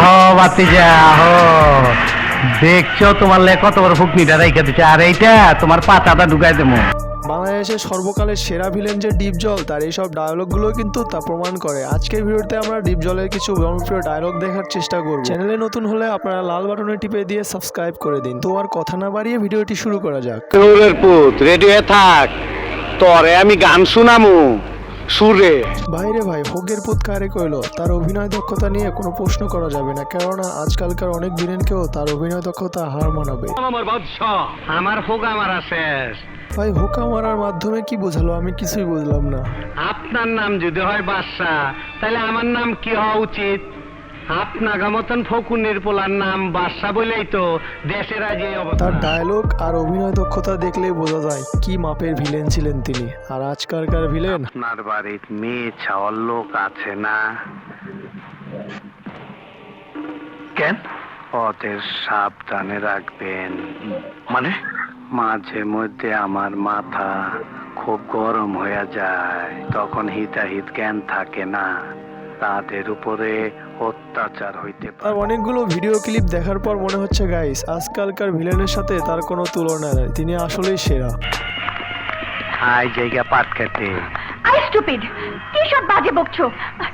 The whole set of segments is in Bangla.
ও বাতিজা ও দেখছ তোমার লে কত বড় ফুকনিটা রেখে দিচ্ছে আর এইটা তোমার পাতাটা ঢুকাই দেবো। বাংলাদেশের সর্বকালের সেরা ভিলেন যে ডিপ জল তার এইসব ডায়লগগুলো কিন্তু তা প্রমাণ করে। আজকের ভিডিওতে আমরা ডিপ জলের কিছু জনপ্রিয় ডায়লগ দেখার চেষ্টা করব। চ্যানেলে নতুন হলে আপনারা লাল বাটনে টিপে দিয়ে সাবস্ক্রাইব করে দিন। তো আর কথা না বাড়িয়ে ভিডিওটি শুরু করা যাক। পুত রেডি হয়ে থাক। তরে আমি গান শুনামু। সুরে। ভাইরে ভাই হোগের পুত কারে কইলো? তার অভিনয় দক্ষতা নিয়ে কোনো প্রশ্ন করা যাবে না কেননা আজকালকার অনেক ভিলেনকেও তার অভিনয় দক্ষতা হার মানাবে। আমার বাদশাহ। আমার হোক আমার আছে ভাই হোকা মারার মাধ্যমে কি বোঝালো? আমি কিছুই বুঝলাম না। আপনার নাম যদি হয় বাদশাহ তাহলে আমার নাম কি হওয়া উচিত? আপনার মতন ফকুনের পোলার নাম বাদশাহ বলেই তো দেশের আজ তার ডায়লগ আর অভিনয় দক্ষতা দেখলেই বোঝা যায় কি মাপের ভিলেন ছিলেন তিনি। আর আজকালকার ভিলেন আপনার বাড়ির মেয়ে ছাওয়ার লোক আছে না? কেন? ওদের সাবধানে রাখবেন। মানে? মাঝে মধ্যে আমার মাথা খুব গরম হয়ে যায়। তখন হিতাহিত জ্ঞান থাকে না। তাদের উপরে অত্যাচার হইতে পারে। অনেকগুলো ভিডিও ক্লিপ দেখার পর মনে হচ্ছে গাইস আজকালকার ভিলেনের সাথে তার কোনো তুলনা নেই। তিনি আসলেই সেরা। হাই জায়গা পাট খেতে। আই স্টুপিড কি সব বাজে বকছো?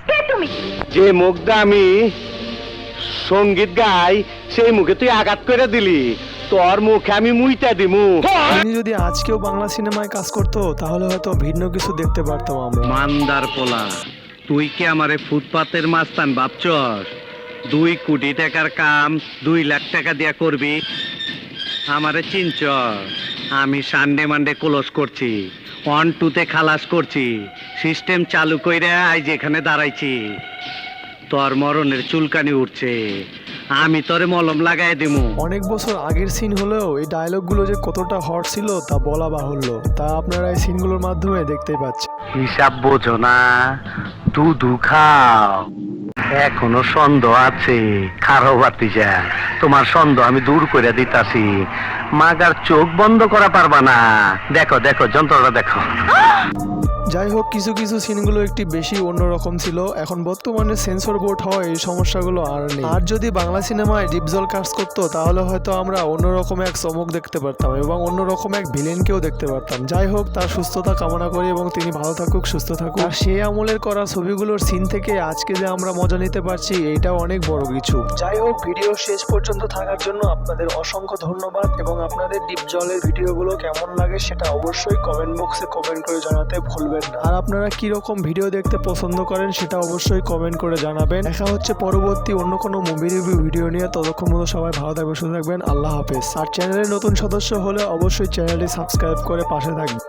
কে তুমি? যে মুখটা আমি সংগীত গাই সেই মুখে তুই আঘাত করে দিলি। তোর মুখে আমি মুইটা দিমু। তিনি যদি আজকেও বাংলা সিনেমায় কাজ করতো তাহলে হয়তো ভিন্ন কিছু দেখতে পারতাম আমরা। মান্দার পোলা। তুই কি আমারে ফুটপাতের মাস্তান ভাবছস? দুই কোটি টাকার কাম দুই লাখ টাকা দিয়া করবি? আমারে চিনচ আমি সানডে মানডে ক্লোজ করছি ওয়ান টুতে খালাস করছি সিস্টেম চালু কইরা আজ এখানে দাঁড়াইছি। তোর মরণের চুলকানি উঠছে আমি তোরে মলম লাগাই দিমু। অনেক বছর আগের সিন হলেও এই ডায়লগগুলো যে কতটা হট ছিল তা বলা বাহুল্য। তা আপনারা এই সিনগুলোর মাধ্যমে দেখতে পাচ্ছেন। হিসাব বোঝো না। দুধু খাও। এখনও সন্দেহ আছে, খারো বাতিজা তোমার সন্দেহ আমি দূর করে দিতাছি। মাগার চোখ বন্ধ করা পারবা না। দেখো দেখো, যন্ত্রটা দেখো। যাই হোক কিছু কিছু সিনগুলো একটি বেশি অন্যরকম ছিল। এখন বর্তমানে সেন্সর বোর্ড হয়, এই সমস্যাগুলো আর নেই। আর যদি বাংলা সিনেমায় ডিপজল কাজ করতো, তাহলে হয়তো আমরা অন্যরকম এক চমক দেখতে পারতাম এবং অন্যরকম এক ভিলেনকেও দেখতে পারতাম। যাই হোক তার সুস্থতা কামনা করি এবং তিনি ভালো থাকুক, সুস্থ থাকুক। আর সেই আমলের করা ছবিগুলোর সিন থেকে আজকে যে আমরা মজা নিতে পারছি, এইটাও অনেক বড় কিছু। যাই হোক ভিডিও শেষ পর্যন্ত থাকার জন্য আপনাদের অসংখ্য ধন্যবাদ এবং আপনাদের ডিপ জলের ভিডিওগুলো কেমন লাগে সেটা অবশ্যই কমেন্ট বক্সে কমেন্ট করে জানাতে ভুলবেন না আর আপনারা কি রকম ভিডিও দেখতে পছন্দ করেন সেটা অবশ্যই কমেন্ট করে জানাবেন। দেখা হচ্ছে পরবর্তী অন্য কোনো মুভি রিভিউ ভিডিও নিয়ে। ততক্ষণ মতো সবাই ভালো থাকবেন, সুস্থ থাকবেন। আল্লাহ হাফেজ। আর চ্যানেলের নতুন সদস্য হলে অবশ্যই চ্যানেলটি সাবস্ক্রাইব করে পাশে থাকবেন।